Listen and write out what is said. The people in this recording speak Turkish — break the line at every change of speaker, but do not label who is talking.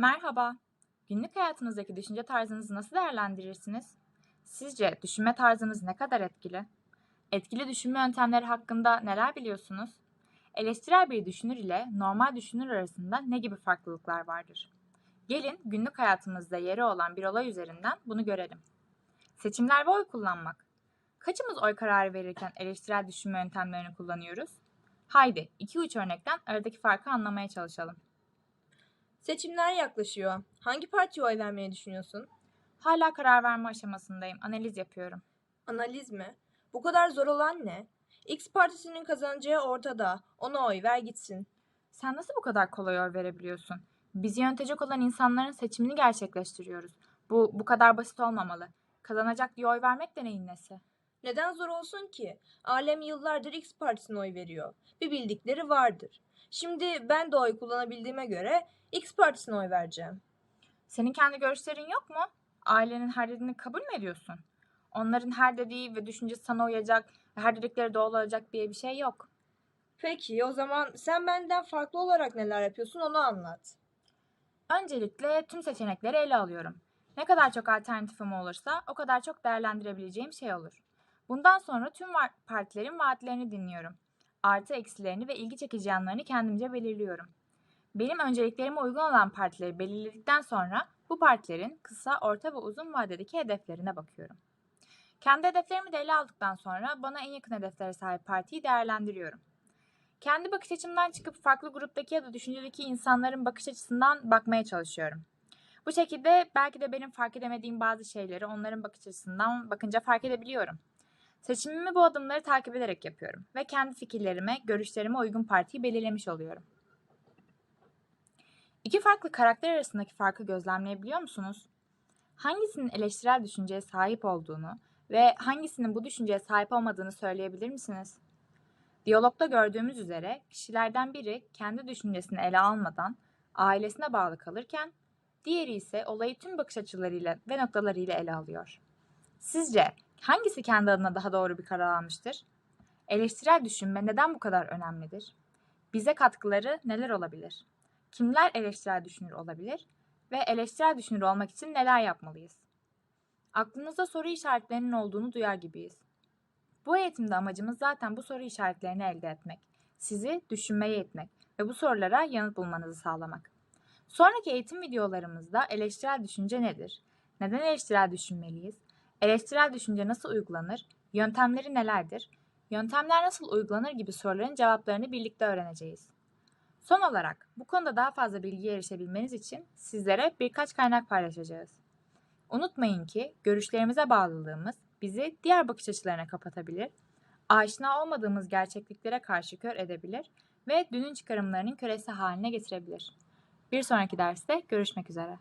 Merhaba. Günlük hayatınızdaki düşünce tarzınızı nasıl değerlendirirsiniz? Sizce düşünme tarzınız ne kadar etkili? Etkili düşünme yöntemleri hakkında neler biliyorsunuz? Eleştirel bir düşünür ile normal düşünür arasında ne gibi farklılıklar vardır? Gelin günlük hayatımızda yeri olan bir olay üzerinden bunu görelim. Seçimler ve oy kullanmak. Kaçımız oy kararı verirken eleştirel düşünme yöntemlerini kullanıyoruz? Haydi iki uç örnekten aradaki farkı anlamaya çalışalım.
Seçimler yaklaşıyor. Hangi partiye oy vermeyi düşünüyorsun?
Hala karar verme aşamasındayım. Analiz yapıyorum.
Analiz mi? Bu kadar zor olan ne? X partisinin kazanacağı ortada. Ona oy ver gitsin.
Sen nasıl bu kadar kolay oy verebiliyorsun? Bizi yönetecek olan insanların seçimini gerçekleştiriyoruz. Bu bu kadar basit olmamalı. Kazanacak diye oy vermek de neyin nesi?
Neden zor olsun ki? Alem yıllardır X partisine oy veriyor. Bir bildikleri vardır. Şimdi ben de oy kullanabildiğime göre X partisine oy vereceğim.
Senin kendi görüşlerin yok mu? Ailenin her dediğini kabul mü ediyorsun? Onların her dediği ve düşüncesi sana uyacak, ve her dedikleri doğru olacak diye bir şey yok.
Peki o zaman sen benden farklı olarak neler yapıyorsun onu anlat.
Öncelikle tüm seçenekleri ele alıyorum. Ne kadar çok alternatifim olursa o kadar çok değerlendirebileceğim şey olur. Bundan sonra tüm partilerin vaatlerini dinliyorum. Artı eksilerini ve ilgi çekici yanlarını kendimce belirliyorum. Benim önceliklerime uygun olan partileri belirledikten sonra bu partilerin kısa, orta ve uzun vadedeki hedeflerine bakıyorum. Kendi hedeflerimi de ele aldıktan sonra bana en yakın hedeflere sahip partiyi değerlendiriyorum. Kendi bakış açımdan çıkıp farklı gruptaki ya da düşüncedeki insanların bakış açısından bakmaya çalışıyorum. Bu şekilde belki de benim fark edemediğim bazı şeyleri onların bakış açısından bakınca fark edebiliyorum. Seçimimi bu adımları takip ederek yapıyorum ve kendi fikirlerime, görüşlerime uygun partiyi belirlemiş oluyorum. İki farklı karakter arasındaki farkı gözlemleyebiliyor musunuz? Hangisinin eleştirel düşünceye sahip olduğunu ve hangisinin bu düşünceye sahip olmadığını söyleyebilir misiniz? Diyalogda gördüğümüz üzere kişilerden biri kendi düşüncesini ele almadan ailesine bağlı kalırken diğeri ise olayı tüm bakış açılarıyla ve noktalarıyla ele alıyor. Sizce hangisi kendi adına daha doğru bir karar almıştır? Eleştirel düşünme neden bu kadar önemlidir? Bize katkıları neler olabilir? Kimler eleştirel düşünür olabilir ve eleştirel düşünür olmak için neler yapmalıyız? Aklınızda soru işaretlerinin olduğunu duyar gibiyiz. Bu eğitimde amacımız zaten bu soru işaretlerini elde etmek, sizi düşünmeye etmek ve bu sorulara yanıt bulmanızı sağlamak. Sonraki eğitim videolarımızda eleştirel düşünce nedir? Neden eleştirel düşünmeliyiz? Eleştirel düşünce nasıl uygulanır? Yöntemleri nelerdir? Yöntemler nasıl uygulanır gibi soruların cevaplarını birlikte öğreneceğiz. Son olarak bu konuda daha fazla bilgiye erişebilmeniz için sizlere birkaç kaynak paylaşacağız. Unutmayın ki görüşlerimize bağlılığımız bizi diğer bakış açılarına kapatabilir, aşina olmadığımız gerçekliklere karşı kör edebilir ve dünün çıkarımlarının kölesi haline getirebilir. Bir sonraki derste görüşmek üzere.